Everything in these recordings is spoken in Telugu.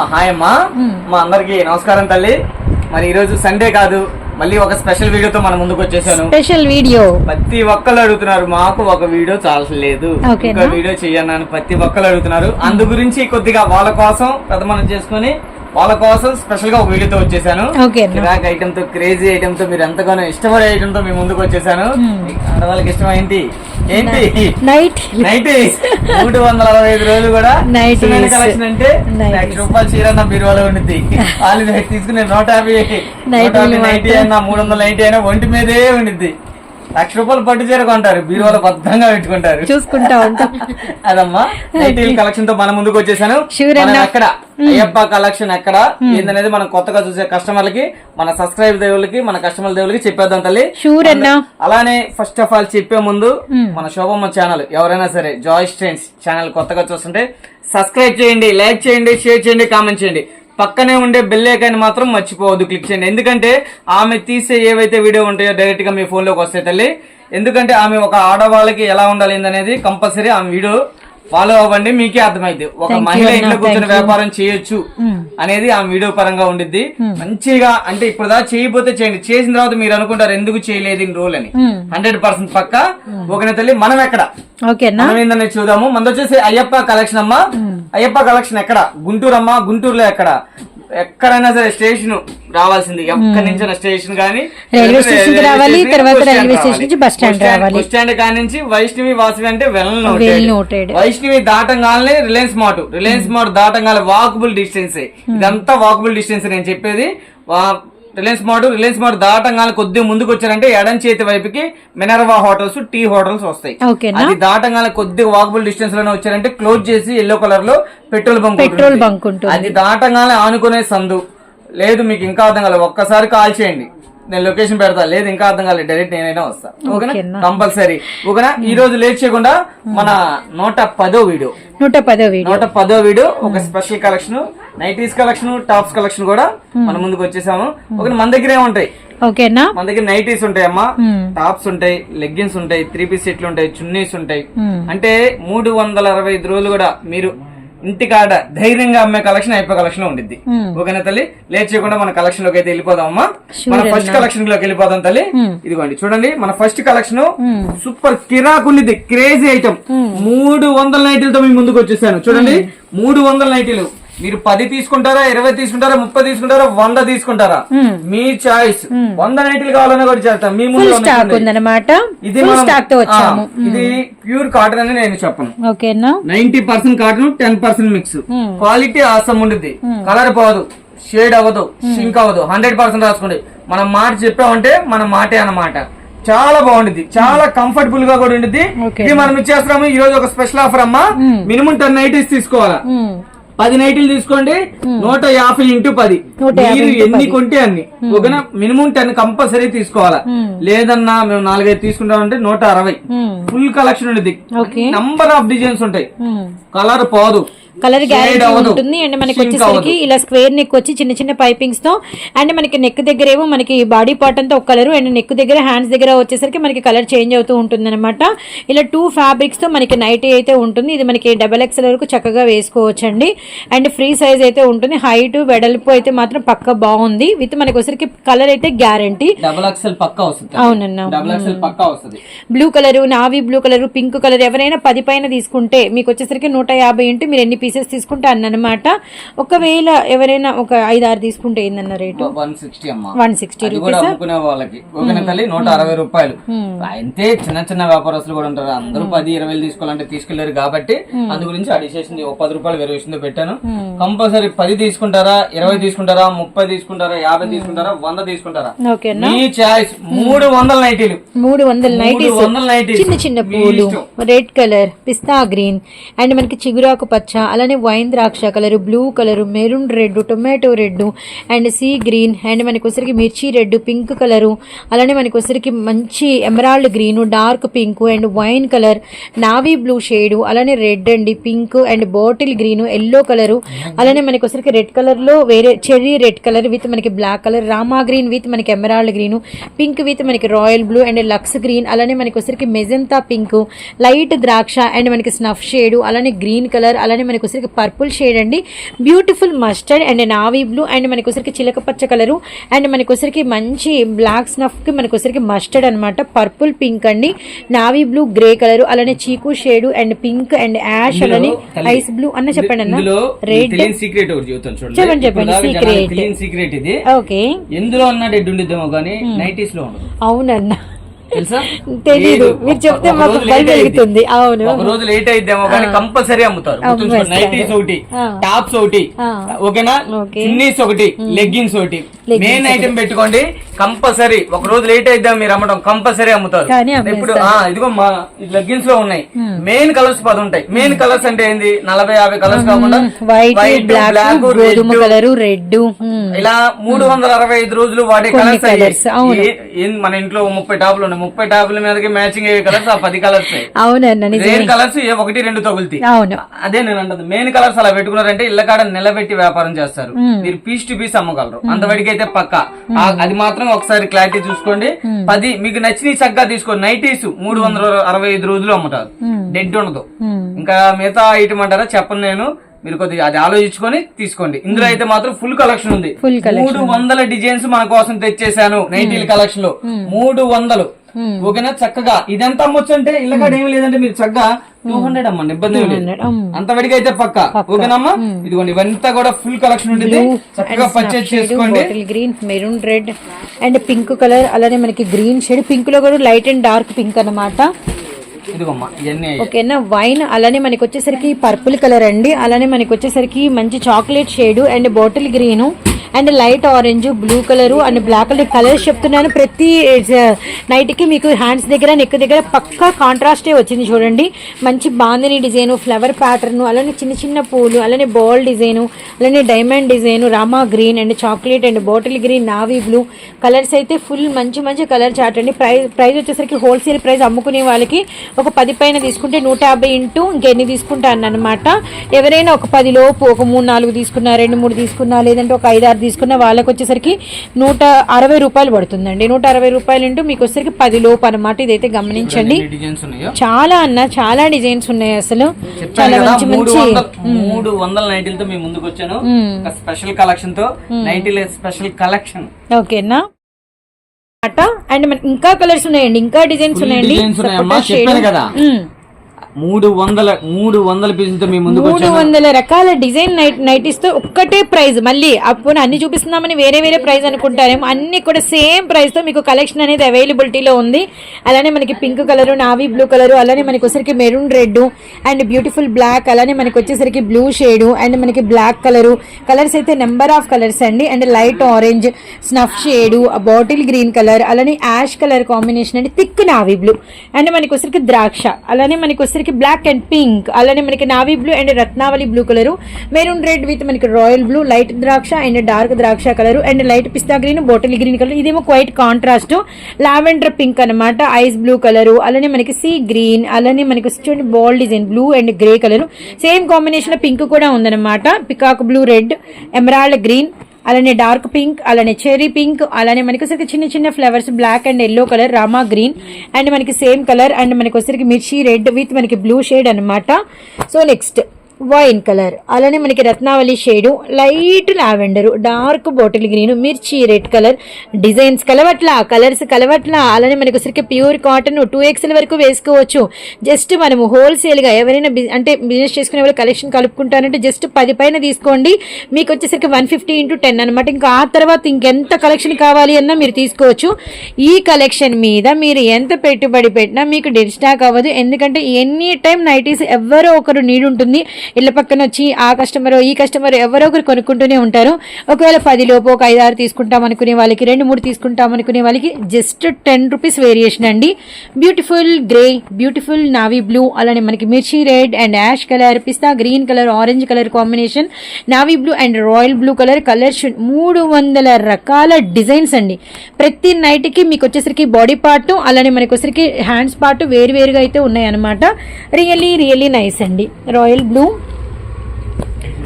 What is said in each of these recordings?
హాయ్ అమ్మా. మా అందరికి నమస్కారం తల్లి. మరి ఈ రోజు సండే కాదు మళ్ళీ ఒక స్పెషల్ వీడియోతో మన ముందుకు వచ్చేసాను. స్పెషల్ వీడియో ప్రతి ఒక్కళ్ళు అడుగుతున్నారు మాకు ఒక వీడియో చాలలేదు? ఇంకో వీడియో చెయ్యన్నాను ప్రతి ఒక్కళ్ళు అడుగుతున్నారు. అందు గురించి కొద్దిగా వాళ్ళ కోసం పెద్ద మనం చేసుకుని వాళ్ళ కోసం స్పెషల్గా ఒక వీడియోతో వచ్చేసాను? కిరాక్ ఐటమ్తో క్రేజీ ఐటమ్తో మీరు ఎంతగానో ఇష్టపడే ఐటమ్తో మీ ముందుకు వచ్చేసాను. ఆడవాళ్ళకి ఇష్టం ఏంటి? ఏంటి? నైట్ నైట్ మూడు వందల అరవై ఐదు రోజులు కూడా. ఇష్టమైన కలెక్షన్ అంటే. లక్ష రూపాయలు చీర నా బీరువాలో ఉండిద్ది. వాళ్ళు తీసుకునే నూట యాభై నూట యాభై. నైన్టీ అయినా మూడు వందల నైన్టీ అయినా ఒంటి మీదే ఉండిద్ది. లక్ష రూపాయలు పట్టు చీర కొంటారు. బీరువాలో భద్రంగా పెట్టుకుంటారు. చూసుకుంటా ఉంటాం. అదమ్మా నైటీల్ కలెక్షన్తో మన ముందుకు వచ్చేసాను. మనం. ఎక్కడ? అయ్యప్ప కలెక్షన్ ఎక్కడ? ఏందనేది మనం కొత్తగా చూసే కస్టమర్లకి మన సబ్స్క్రైబ్ దేవులకి మన కస్టమర్ దేవులకి చెప్పేద్దాం తల్లి. షూర్ అన్నా. అలానే ఫస్ట్ ఆఫ్ ఆల్ చెప్పే ముందు మన శోభమ్మ ఛానల్ ఎవరైనా సరే జాయ్ స్ట్రెండ్స్ ఛానల్ కొత్తగా చూస్తుంటే సబ్స్క్రైబ్ చేయండి లైక్ చేయండి షేర్ చేయండి కామెంట్ చేయండి. పక్కనే ఉండే బెల్ ఐకాన్ మాత్రం మర్చిపోవద్దు. క్లిక్ చేయండి. ఎందుకంటే ఆమె తీసే ఏవైతే వీడియో ఉంటాయో డైరెక్ట్గా మీ ఫోన్లోకి వస్తాయి తల్లి. ఎందుకంటే ఆమె ఒక ఆడవాళ్ళకి ఎలా ఉండాలి అనేది కంపల్సరీ ఆమె వీడియో ఫాలో అవ్వండి మీకే అర్థమైంది ఒక మహిళ ఇంట్లో కూర్చొని. వ్యాపారం చేయొచ్చు అనేది ఆ వీడియో పరంగా ఉండిద్ది. మంచిగా అంటే ఇప్పుడు దా చేయబోతే చేయండి. చేసిన తర్వాత మీరు అనుకుంటారు ఎందుకు చేయలేదు రోజులు అని హండ్రెడ్ పర్సెంట్ పక్క. ఒకనే తల్లి మనం ఎక్కడ? మనం ఏందని చూద్దాము. మనది వచ్చేసి అయ్యప్ప కలెక్షన్ అమ్మా. అయ్యప్ప కలెక్షన్ ఎక్కడ? గుంటూరు అమ్మా. గుంటూరులో ఎక్కడ? ఎక్కడైనా సరే స్టేషన్ రావాల్సింది. ఎక్కడి నుంచి స్టేషన్ కానీ రైల్వే స్టేషన్ రావాలి, తర్వాత రైల్వే స్టేషన్ నుంచి బస్ స్టాండ్ రావాలి. బస్ స్టాండ్ కాడి నుంచి వైష్ణవి వాసవి అంటే వెల్ Well noted. వైష్ణవి దాటంగానే రిలయన్స్ మార్ట్ రిలయన్స్ మార్ట్ దాటంగానే వాకబుల్ డిస్టెన్స్ ఇదంతా వాకబుల్ డిస్టెన్స్ నేను చెప్పేది. రిలయన్స్ మార్ట్ రిలయన్స్ మార్ట్ దాటంగానే కొద్దిగా ముందుకు వచ్చారంటే ఎడం చేతి వైపుకి మినర్వా హోటల్స్ టీ హోటల్స్ వస్తాయి. అది దాటంగానే కొద్దిగా వాకబుల్ డిస్టెన్స్లోనే వచ్చారంటే క్లోజ్ చేసి ఎల్లో కలర్లో పెట్రోల్ బంక్ పెట్రోల్. బంక్ అది దాటంగానే ఆనుకునే సందు. లేదు మీకు ఇంకా అర్థం కాలేదు. ఒక్కసారి కాల్ చేయండి. నేను లొకేషన్ పెడతా. లేదు ఇంకా అర్థం కాలేదు. డైరెక్ట్ నేనైనా వస్తా. ఓకేనా. కంపల్సరీ. ఓకేనా? ఈ రోజు లేట్ చేయకుండా మన నూట పదో వీడియో. నూట పదో వీడియో. నూట పదో వీడియో. ఒక special collection nighties collection tops collection కూడా మన ముందుకు వచ్చేసాము. ఓకే మన దగ్గరే ఉంటాయి. ఓకేనా మన దగ్గర నైటీస్ ఉంటాయి అమ్మా. టాప్స్ ఉంటాయి లెగ్గిన్స్ ఉంటాయి త్రీ పీస్ సెట్లు ఉంటాయి చున్నీస్ ఉంటాయి. అంటే మూడు వందల అరవై ఐదు రోజులు కూడా మీరు ఇంటికాడ ధైర్యంగా అమ్మే కలెక్షన్ అయిపోయే కలెక్షన్ ఉండిద్ది. ఓకేనా తల్లి? లేట్ చేయకుండా మన కలెక్షన్లోకి అయితే వెళ్ళిపోదాం మన ఫస్ట్ కలెక్షన్లోకి వెళ్ళిపోదాం తల్లి. ఇదిగోండి చూడండి మన ఫస్ట్ కలెక్షన్ సూపర్ కిరాక్ ఉండిద్ది క్రేజీ ఐటమ్ మూడు వందల నైటీలతో మీ ముందుకు వచ్చేసాను. చూడండి మూడు వందల నైటీలు. మీరు పది తీసుకుంటారా ఇరవై తీసుకుంటారా ముప్పై తీసుకుంటారా వంద తీసుకుంటారా? మీ చాయిస్ వంద నైటీలు కావాలన్నా కూడా చేస్తాం. మీ ముందు ఇది ఆ, ఇది ప్యూర్ కాటన్ అని నేను చెప్పను. ఓకేనా ninety percent cotton ten percent mix quality awesome ఉండిద్ది. కలర్ పోదు. షేడ్ అవ్వదు. షింక్ అవ్వదు. హండ్రెడ్ పర్సెంట్ రాసుకోండి. మనం మాట చెప్పామంటే మన మాటే అన్నమాట. చాలా బాగుండిద్ది. చాలా కంఫర్టబుల్గా కూడా ఉండిద్ది. ఇది మనం ఇచ్చేస్తున్నాము. ఈ రోజు ఒక స్పెషల్ ఆఫర్ అమ్మా. మినిమం టెన్ నైటీస్ తీసుకోవాలా. పది నైటీలు తీసుకోండి నూట యాభై ఇంటూ పది. మీరు ఎన్ని. కొంటే అన్ని. ఓకేనా మినిమం టెన్ కంపల్సరీ తీసుకోవాలా? లేదన్నా మేము నాలుగైదు తీసుకుంటామంటే నూట అరవై. ఫుల్ కలెక్షన్ ఉండేది నంబర్ ఆఫ్ డిజైన్స్ ఉంటాయి. కలర్ పోదు. Colour guarantee. ఉంటుంది. అండ్ మనకి వచ్చేసరికి. ఇలా స్క్వేర్ నెక్ వచ్చి చిన్న చిన్న పైపింగ్స్తో అండ్ మనకి నెక్ దగ్గర ఏమో మనకి బాడీ పార్ట్ అంతా ఒక కలర్ అండ్ నెక్ దగ్గర హ్యాండ్స్ దగ్గర వచ్చేసరికి మనకి కలర్ చేంజ్ అవుతూ ఉంటుంది అనమాట ఇలా టూ ఫ్యాబ్రిక్స్తో మనకి నైటీ అయితే ఉంటుంది. ఇది మనకి డబల్ ఎక్స్ఎల్ వరకు చక్కగా వేసుకోవచ్చండి. అండ్ ఫ్రీ సైజ్ అయితే ఉంటుంది. హైట్ వెడల్పు అయితే మాత్రం పక్క బాగుంది. విత్ మనకి వచ్చరికి కలర్ అయితే గ్యారంటీ డబుల్ ఎక్స్ఎల్ పక్కా వస్తుంది. అవునన్నా. డబుల్ ఎక్స్ఎల్ పక్కా వస్తుంది. Blue colour navy blue colour pink colour ఎవరైనా పది పైన తీసుకుంటే మీకు వచ్చేసరికి నూట యాభై ఇంటూ మీరు ఎన్ని పీసెస్ తీసుకుంటే అన్నమాట. ఒకవేళ ఎవరైనా ఒక ఐదు ఆరు తీసుకుంటే ఏందన్న రేటు? వన్ సిక్స్టీ అమ్మా. వన్ సిక్స్టీ అమ్ముకునే వాళ్ళకి. తల్లి నూట అరవై రూపాయలు. అంతే చిన్న చిన్న వ్యాపారస్తులు కూడా ఉంటారు. అందరూ పది ఇరవై తీసుకోవాలంటే తీసుకెళ్ళారు కాబట్టి అందు గురించి అడిషన్ ఒక పది రూపాయలు వేరియేషన్ పెట్టాను. కంపల్సరీ పది తీసుకుంటారా ఇరవై తీసుకుంటారా ముప్పై తీసుకుంటారా యాభై తీసుకుంటారా వంద తీసుకుంటారా? మీ చాయిస్ మూడు వందల నైటీలు. మూడు వందల నైటీస్. వందల నైటీస్. చిన్న చిన్న పూలు. Red colour pista green and మనకి చిగురాకు పచ్చ అలానే వైన్ ద్రాక్ష colour blue colour maroon red tomato red and sea green and మనకు వచ్చరికి మిర్చి రెడ్ పింక్ కలరు. అలానే మనకు వచ్చరికి మంచి emerald green dark pink and wine colour navy blue shade అలానే రెడ్ అండి pink and bottle green yellow colour అలానే మనకు వచ్చరికి రెడ్ కలర్లో వేరే చెర్రీ రెడ్ కలర్ విత్ మనకి black colour Rama green with మనకి ఎమరాల్డ్ గ్రీన్ పింక్ విత్ మనకి royal blue and lux green అలానే మనకి వచ్చరికి మెజంతా పింక్ లైట్ ద్రాక్ష అండ్ మనకి స్నఫ్ షేడ్ అలానే గ్రీన్ కలర్ అలానే మనకి మనకి వచ్చరికి పర్పుల్ షేడ్ అండి. Beautiful mustard and navy blue and మనకి వచ్చరికి చిలక పచ్చ కలరు అండ్ మనకి వచ్చరికి మంచి బ్లాక్ స్నఫ్కి మనకి వచ్చరికి మస్టర్డ్ అనమాట పర్పుల్ పింక్ అండి. నావీ బ్లూ గ్రే కలర్ అలానే chikoo shade and pink and ash అలానే ఐస్ బ్లూ అన్న చెప్పండి అన్న. రెడ్ సీక్రెట్ ఒకటి చెబుతాను చూడండి. చెప్పండి, తెలియని సీక్రెట్ ఇది. ఓకే ఎందులో అన్న డెడ్ ఉండిద్దేమో కానీ నైటీస్లో ఉండదు. అవునన్న. తెలుసా? తెలీదు. మీరు చెప్తే మాకు రోజు భయం. వెలుగుతుంది. అవును. ఒక రోజు లేట్ అయిద్దేమో కానీ కంపల్సరీ అమ్ముతారు. నైటీస్ ఒకటి. టాప్స్ ఒకటి. ఓకేనా? ఓకే. చున్నీస్ ఒకటి లెగ్గిన్స్ ఒకటి. మెయిన్ ఐటమ్ పెట్టుకోండి. కంపల్సరీ. ఒక రోజు లేట్ అయిద్దాం మీరు అమ్మడం కంపల్సరీ అమ్ముతారు. ఇప్పుడు ఇదిగో మా లెగ్గిన్స్లో ఉన్నాయి. మెయిన్ కలర్స్ పది ఉంటాయి. మెయిన్ కలర్స్ అంటే ఏంది? నలభై యాభై కలర్స్ కాకుండా వైట్ బ్లాక్ గోధుమ కలరు రెడ్ ఇలా మూడు వందల అరవై ఐదు రోజులు వాడే కలర్స్ మన ఇంట్లో ముప్పై టాపులు ఉన్నాయి. ముప్పై టాపుల మీదకి మ్యాచింగ్ అయ్యే కలర్స్ ఆ పది కలర్స్ అవునన్న రేర్ కలర్స్ ఏ ఒకటి రెండు తగులుతాయి. అవును. అదే నేను అంటది మెయిన్ కలర్స్ అలా పెట్టుకున్నారంటే ఇళ్ళ కాడ నిలబెట్టి వ్యాపారం చేస్తారు. మీరు పీస్ టు పీస్ అమ్మగలరు. అంతవరకు అయితే పక్క. అది మాత్రం ఒకసారి క్లారిటీ చూసుకోండి. పది మీకు నచ్చిన చక్కగా తీసుకోండి నైటీస్ మూడు వందల అరవై ఐదు రోజులు అమ్ముతారు. డెడ్ ఉండదు. ఇంకా మిగతా ఐటమ్ అంటారా? చెప్పను నేను. మీరు కొద్దిగా అది ఆలోచించుకొని తీసుకోండి. ఇందులో అయితే మాత్రం ఫుల్ కలెక్షన్ ఉంది. మూడు వందల డిజైన్స్ మన కోసం తెచ్చేసాను నైటీల కలెక్షన్లో. మూడు వందలు. ఓకేనా? చక్కగా. ఇదంతా అమ్మొచ్చు అంటే ఇళ్ళకాడ ఏమి లేదంటే మీరు చక్కగా టూ హండ్రెడ్ అమ్మండి ఇబ్బంది ఏమి లేదు. అమ్. అంత వరకు అయితే పక్క. ఓకేనమ్మా? ఇదిగోండి ఇవంతా కూడా ఫుల్ కలెక్షన్ ఉండేది చక్కగా పర్చేజ్ చేసుకోండి. Bottle green maroon red and pink colour అలానే మనకి గ్రీన్ షేడ్ పింక్లో కూడా లైట్ అండ్ డార్క్ పింక్ ఇవన్నీ ఓకేనా? వైన్ అలానే మనకి వచ్చేసరికి పర్పుల్ కలర్ అండి. అలానే మనకి వచ్చేసరికి మంచి chocolate shade and bottle green and light orange blue colour and black colour colours చెప్తున్నాను. ప్రతి నైట్కి మీకు హ్యాండ్స్ దగ్గర నెక్ దగ్గర పక్కా కాంట్రాస్టే వచ్చింది చూడండి. మంచి బాందిని డిజైను ఫ్లవర్ ప్యాటర్న్ అలానే చిన్న చిన్న పూలు అలానే బాల్ డిజైన్ అలానే diamond design Rama green and chocolate and bottle green navy blue colours అయితే ఫుల్ మంచి మంచి కలర్ చార్ట్ అండి. ప్రైస్ ప్రైస్ వచ్చేసరికి హోల్సేల్ ప్రైస్ అమ్ముకునే వాళ్ళకి ఒక పది పైన తీసుకుంటే నూట యాభై ఇంటూ ఇంకెన్ని తీసుకుంటాను అనమాట ఎవరైనా ఒక పది లోపు ఒక మూడు నాలుగు తీసుకున్నా రెండు మూడు తీసుకున్నా లేదంటే ఒక ఐదు ఆరు తీసుకున్నా వాళ్ళకి వచ్చేసరికి నూట అరవై రూపాయలు పడుతుందండి. నూట అరవై రూపాయలు ఇంటూ మీకు వచ్చేసరికి పది లోపు అనమాట ఇదైతే గమనించండి. చాలా అన్న చాలా డిజైన్స్ ఉన్నాయి అసలు. చాలా మంచి మూడు మంచి మూడు వందల నైటీలతో మీ ముందుకు వచ్చాను స్పెషల్ కలెక్షన్తో నైటీల స్పెషల్ కలెక్షన్. ఓకేనా అట అండ్ ఇంకా కలర్స్ ఉన్నాయండి. ఇంకా డిజైన్స్ ఉన్నాయండి. కదా. మూడు వందల మూడు వందల పీసులతో మీ మూడు వందల రకాల డిజైన్ నైట్ నైటీస్తో ఒక్కటే ప్రైస్ మళ్ళీ అప్పుడు అన్ని చూపిస్తున్నామని వేరే వేరే ప్రైస్ అనుకుంటారేమో అన్ని కూడా సేమ్ ప్రైస్తో మీకు కలెక్షన్ అనేది అవైలబిలిటీలో ఉంది. అలానే మనకి pink colour navy blue colour అలానే మనకి వచ్చేసరికి maroon red and beautiful black అలానే మనకి వచ్చేసరికి బ్లూ షేడ్ అండ్ మనకి బ్లాక్ కలర్. కలర్స్ అయితే నెంబర్ ఆఫ్ కలర్స్ అండి. And light orange snuff shade bottle green colour అలానే యాష్ కలర్ కాంబినేషన్ అండి థిక్ నావీ బ్లూ. అండ్ మనకి వచ్చరికి ద్రాక్ష అలానే మనకి మనకి బ్లాక్ అండ్ పింక్ అలానే మనకి navy blue and Ratnavali blue colour maroon red with మనకి రాయల్ బ్లూ లైట్ ద్రాక్ష అండ్ డార్క్ ద్రాక్ష colour and light pista green bottle green colour ఇదేమో క్వైట్ కాంట్రాస్ట్ లావెండర్ పింక్ అన్నమాట ఐస్ బ్లూ కలర్ అలానే మనకి సీ గ్రీన్ అలానే మనకి చూడండి ball design blue and grey colour same combination pink కూడా ఉందన్నమాట. Peacock blue red emerald green అలానే డార్క్ పింక్ అలానే చెరీ పింక్ అలానే మనకి వచ్చరికి చిన్న చిన్న flowers black and yellow colour Rama green. And మనకి సేమ్ కలర్ అండ్ మనకి వచ్చరికి మిర్చి రెడ్ విత్ మనకి బ్లూ షేడ్ అన్నమాట. So next. Wine colour. అలానే మనకి Ratnavali shade light lavender dark bottle green మిర్చి రెడ్ కలర్ డిజైన్స్ కలవట్లా కలర్స్ కలవట్లా. అలానే మనకు సరికి ప్యూర్ కాటన్ టూ ఎక్స్ఎల్ వరకు వేసుకోవచ్చు. జస్ట్ మనము హోల్సేల్గా ఎవరైనా బి- అంటే బిజినెస్ చేసుకునే వాళ్ళు కలెక్షన్ కలుపుకుంటారంటే జస్ట్ పది పైన తీసుకోండి. మీకు వచ్చేసరికి వన్ ఫిఫ్టీ ఇంటూ టెన్ అనమాట ఇంకా ఆ తర్వాత ఇంకెంత కలెక్షన్ కావాలి అన్నా మీరు తీసుకోవచ్చు. ఈ కలెక్షన్ మీద మీరు ఎంత పెట్టుబడి పెట్టినా మీకు డెడ్ స్టాక్ అవ్వదు. ఎందుకంటే ఎనీ టైం నైటీస్ ఎవరో ఒకరు నీడ్ ఉంటుంది ఇళ్ళ పక్కన వచ్చి ఆ కస్టమర్ ఈ కస్టమర్ ఎవరో ఒకరు కొనుక్కుంటూనే ఉంటారు. ఒకవేళ పదిలోపు ఒక ఐదు ఆరు తీసుకుంటాం అనుకునే వాళ్ళకి రెండు మూడు తీసుకుంటాం అనుకునే వాళ్ళకి జస్ట్ టెన్ రూపీస్ వేరియేషన్ అండి. Beautiful grey beautiful navy blue అలానే మనకి మిర్చి red and ash colour pista green colour orange colour combination. Navy blue and royal blue colour colour మూడు వందల రకాల డిజైన్స్ అండి. ప్రతి నైట్కి మీకు వచ్చేసరికి బాడీ పార్ట్ అలానే మనకి వచ్చేసరికి హ్యాండ్స్ పార్ట్ వేరు వేరుగా అయితే ఉన్నాయన్నమాట. రియల్లీ రియల్లీ నైస్ అండి. Royal blue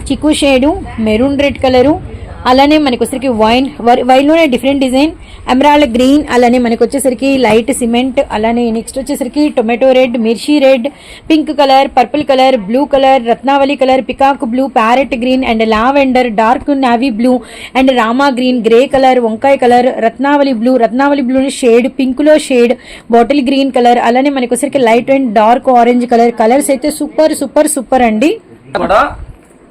chikoo shade maroon red colour అలానే మనకు వచ్చేసరికి వైన్ వైన్లోనే డిఫరెంట్ డిజైన్ ఎమరాల్డ్ గ్రీన్ అలానే మనకు వచ్చేసరికి లైట్ సిమెంట్ అలానే నెక్స్ట్ వచ్చేసరికి టొమాటో రెడ్ మిర్చి red pink colour purple colour blue colour Ratnavali colour peacock blue parrot green and lavender dark navy blue and Rama green grey colour వంకాయ colour Ratnavali blue Ratnavali blue shade పింక్లో shade bottle green colour అలానే మనకు వచ్చేసరికి light and dark orange colour colours అయితే సూపర్ సూపర్ సూపర్ అండి.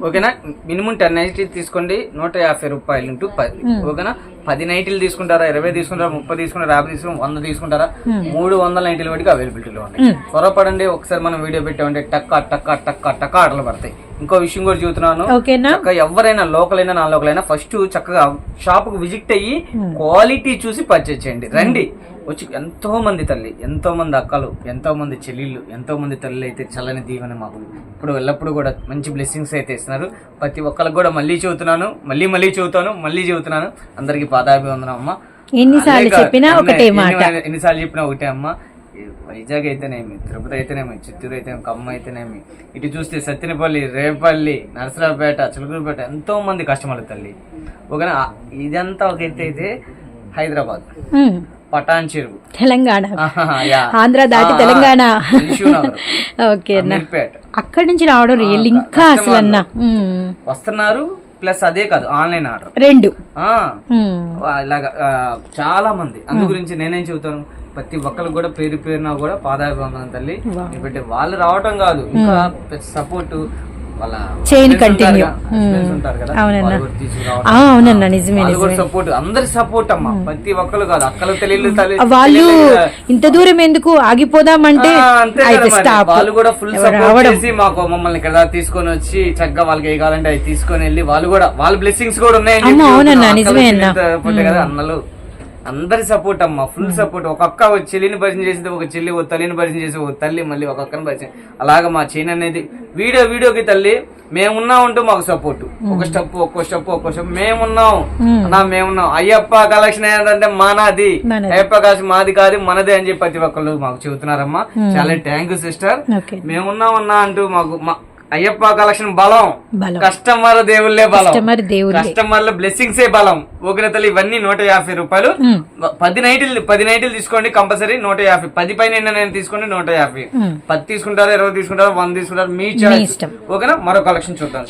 ఓకేనా? మినిమం టెన్ నైట్లు తీసుకోండి నూట యాభై రూపాయలు ఇంటూ పది. ఓకేనా? పది నైట్లు తీసుకుంటారా ఇరవై తీసుకుంటారా ముప్పై తీసుకుంటారా యాభై తీసుకుంటారా వంద తీసుకుంటారా? మూడు వందల నైట్లు వరకు అవైలబిలిటీలో ఉన్నాయి. త్వరపడండి ఒకసారి మనం వీడియో పెట్టామంటే టక్క టక్క టక్క టక్క ఆటలు పడతాయి. ఇంకో విషయం కూడా చెబుతున్నాను. ఓకేనా? చక్కగా ఎవరైనా లోకల్ అయినా నాన్ లోకల్ అయినా ఫస్ట్ చక్కగా షాప్కు విజిట్ అయ్యి క్వాలిటీ చూసి పర్చేజ్ చేయండి. రండి. వచ్చి ఎంతో మంది తల్లి ఎంతో మంది అక్కలు ఎంతో మంది చెల్లెళ్ళు ఎంతో మంది తల్లి అయితే చల్లని దీవెన మాకు. ఇప్పుడు ఎల్లప్పుడు కూడా మంచి బ్లెస్సింగ్స్ అయితే ఇస్తున్నారు. ప్రతి ఒక్కరికి కూడా మళ్ళీ చెబుతున్నాను మళ్ళీ మళ్ళీ చెబుతాను మళ్ళీ చెబుతున్నాను. అందరికి పాదాభివందనం అమ్మ. ఎన్నిసార్లు చెప్పినా ఒకటే మాట. ఎన్ని- ఎన్నిసార్లు చెప్పినా ఒకటే అమ్మ. వైజాగ్ అయితేనేమి తిరుపతి అయితేనేమి చిత్తూరు అయితేనేమి ఖమ్మం అయితేనేమి ఇటు చూస్తే సత్తినపల్లి రేపల్లి నరసరావుపేట చిలుకూరుపేట ఎంతో మంది కస్టమర్లు తల్లి. ఓకేనా? ఇదంతా ఒక ఎత్తు అయితే హైదరాబాద్. పటాన్ చెరువు తెలంగాణ. ఆంధ్ర దాటి తెలంగాణ. ఓకే అక్కడి నుంచి రావడం రియల్ ఇంకా అసలు అన్న. వస్తున్నారు ప్లస్ అదే కాదు ఆన్లైన్ ఆర్డర్. రెండు. ఇలాగా చాలా మంది. అందు గురించి నేనేం చెబుతాను? ప్రతి ఒక్కరు కూడా పేరు పేరున కూడా పాదాభివందనం తల్లి. ఎందుకంటే వాళ్ళు రావటం కాదు. ఇంకా సపోర్ట్ అవునన్నా. నిజమే సపోర్ట్ అందరి సపోర్ట్ అమ్మా. ప్రతి ఒక్కరు కాదు. అక్కలు తెలియదు వాళ్ళు. ఇంత దూరం ఎందుకు ఆగిపోదామంటే వాళ్ళు కూడా ఫుల్ సపోర్ట్ చేసి మాకు మమ్మల్ని ఇక్కడ తీసుకొని వచ్చి చక్కగా వాళ్ళకి ఏ కావాలంటే అవి తీసుకొని వెళ్ళి వాళ్ళు కూడా వాళ్ళ బ్లెస్సింగ్స్ కూడా అవునన్నా. నిజమే అన్నా. చెల్లితో కదా అన్నలు అందరి సపోర్ట్ అమ్మ ఫుల్ సపోర్ట్ ఒక అక్క ఒక చెల్లిని పరిచయం చేసింది ఒక చెల్లి ఒక తల్లిని పరిచయం చేసి ఒక తల్లి మళ్ళీ ఒక అక్కని పరిచయం. అలాగా మా చైన్ అనేది వీడియో వీడియోకి తల్లి మేమున్నా ఉంటూ మాకు సపోర్ట్ ఒక స్టెప్ ఒక్కో స్టెప్ ఒక్కో స్టెప్ మేమున్నాం. నా మేమున్నాం. అయ్యప్ప కలెక్షన్ ఏంటంటే మానాది. అయ్యప్ప కలెక్షన్ మాది కాదు మనదే అని చెప్పి ప్రతి ఒక్కళ్ళు మాకు చెబుతున్నారమ్మా. చాలా థ్యాంక్ యూ సిస్టర్ మేమున్నామన్నా అంటూ మాకు మా అయ్యప్ప కలెక్షన్ బలం. కస్టమర్ దేవుళ్ళే బలం. కస్టమర్ల బ్లెస్సింగ్స్ ఏ బలం ఓగ్రతలు ఇవన్నీ నూట యాభై రూపాయలు. పది నైట్లు పది నైట్లు తీసుకోండి కంపల్సరీ నూట యాభై. పది పైన నేను తీసుకోండి నూట యాభై. పది తీసుకుంటారు ఇరవై తీసుకుంటారు వంద తీసుకుంటారు మీ. ఓకేనా? మరో కలెక్షన్ చూద్దాం.